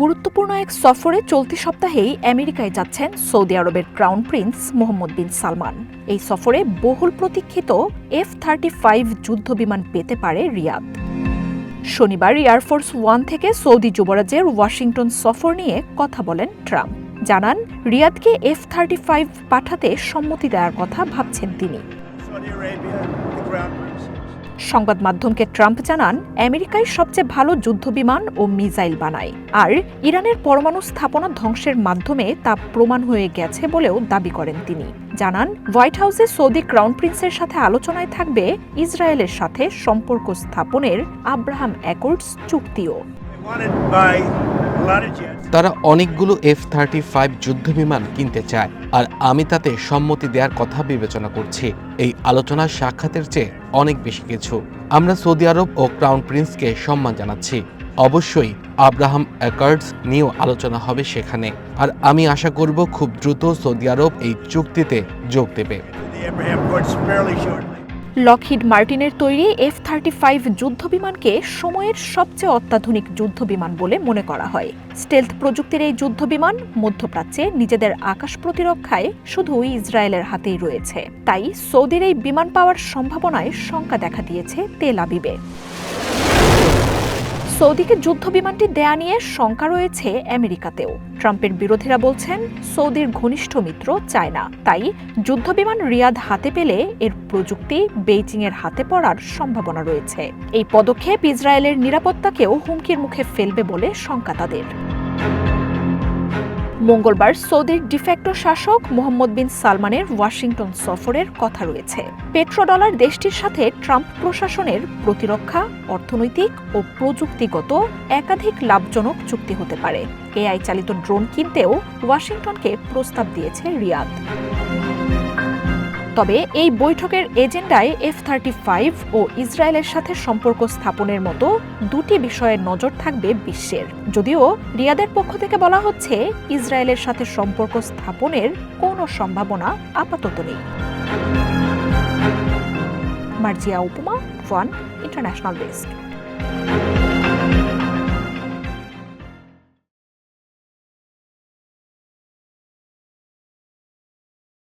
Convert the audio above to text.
গুরুত্বপূর্ণ এক সফরে চলতি সপ্তাহেই আমেরিকায় যাচ্ছেন সৌদি আরবের crown prince Mohammed bin Salman. এই সফরে বহুল প্রতীক্ষিত এফ থার্টি ফাইভ যুদ্ধ বিমান পেতে পারে রিয়াদ। শনিবার এয়ারফোর্স ওয়ান থেকে সৌদি যুবরাজের ওয়াশিংটন সফর নিয়ে কথা বলেন ট্রাম্প। জানান, রিয়াদকে এফ থার্টি ফাইভ পাঠাতে সম্মতি দেওয়ার কথা ভাবছেন তিনি। সংবাদ মাধ্যমকে ট্রাম্প জানান আমেরিকায় সবচেয়ে ভালো যুদ্ধবিমান ও মিসাইল বানায়। আর ইরানের পরমাণু স্থাপনা ধ্বংসের মাধ্যমে তা প্রমাণ হয়ে গেছে বলেও দাবি করেন তিনি। জানান, হোয়াইট হাউসে সৌদি ক্রাউন প্রিন্সের সাথে আলোচনায় থাকবে ইসরায়েলের সাথে সম্পর্ক স্থাপনের আব্রাহাম অ্যাকর্ডস চুক্তিও। তারা অনেকগুলো এফ থার্টি ফাইভ যুদ্ধবিমান কিনতে চায়, আর আমি তাতে সম্মতি দেওয়ার কথা বিবেচনা করছি। এই আলোচনার সাক্ষাতের চেয়ে অনেক বেশি কিছু। আমরা সৌদি আরব ও ক্রাউন প্রিন্সকে সম্মান জানাচ্ছি। অবশ্যই আব্রাহাম অ্যাকার্ডস নিয়েও আলোচনা হবে সেখানে। আর আমি আশা করব খুব দ্রুত সৌদি আরব এই চুক্তিতে যোগ দেবে। লকহিড মার্টিনের তৈরি এফ থার্টি ফাইভ যুদ্ধবিমানকে সময়ের সবচেয়ে অত্যাধুনিক যুদ্ধবিমান বলে মনে করা হয়। স্টেলথ প্রযুক্তির এই যুদ্ধবিমান মধ্যপ্রাচ্যে নিজেদের আকাশ প্রতিরক্ষায় শুধু ইসরায়েলের হাতেই রয়েছে। তাই সৌদির এই বিমান পাওয়ার সম্ভাবনায় শঙ্কা দেখা দিয়েছে তেল আবিবে। সৌদিকে যুদ্ধ বিমানটি দেয়া নিয়ে শঙ্কা রয়েছে আমেরিকাতেও। ট্রাম্পের বিরোধীরা বলছেন, সৌদির ঘনিষ্ঠ মিত্র চায়না। তাই যুদ্ধ বিমান রিয়াদ হাতে পেলে এর প্রযুক্তি বেইজিং এর হাতে পড়ার সম্ভাবনা রয়েছে। এই পদক্ষেপ ইসরায়েলের নিরাপত্তাকেও হুমকির মুখে ফেলবে বলে শঙ্কা তাদের। মঙ্গলবার সৌদির ডিফ্যাক্টো শাসক মোহাম্মদ বিন সালমানের ওয়াশিংটন সফরের কথা রয়েছে। পেট্রোডলার দেশটির সাথে ট্রাম্প প্রশাসনের প্রতিরক্ষা, অর্থনৈতিক ও প্রযুক্তিগত একাধিক লাভজনক চুক্তি হতে পারে। এআই চালিত ড্রোন কিনতেও ওয়াশিংটনকে প্রস্তাব দিয়েছে রিয়াদ। তবে এই বৈঠকের এজেন্ডায় এফ থার্টি ফাইভ ও ইসরায়েলের সাথে সম্পর্ক স্থাপনের মতো দুটি বিষয়ে নজর থাকবে বিশ্বের। যদিও রিয়াদের পক্ষ থেকে বলা হচ্ছে, ইসরায়েলের সাথে সম্পর্ক স্থাপনের কোনো সম্ভাবনা আপাতত নেই। মার্জিয়া উপমা, ওয়ান ইন্টারন্যাশনাল ডেস্ক।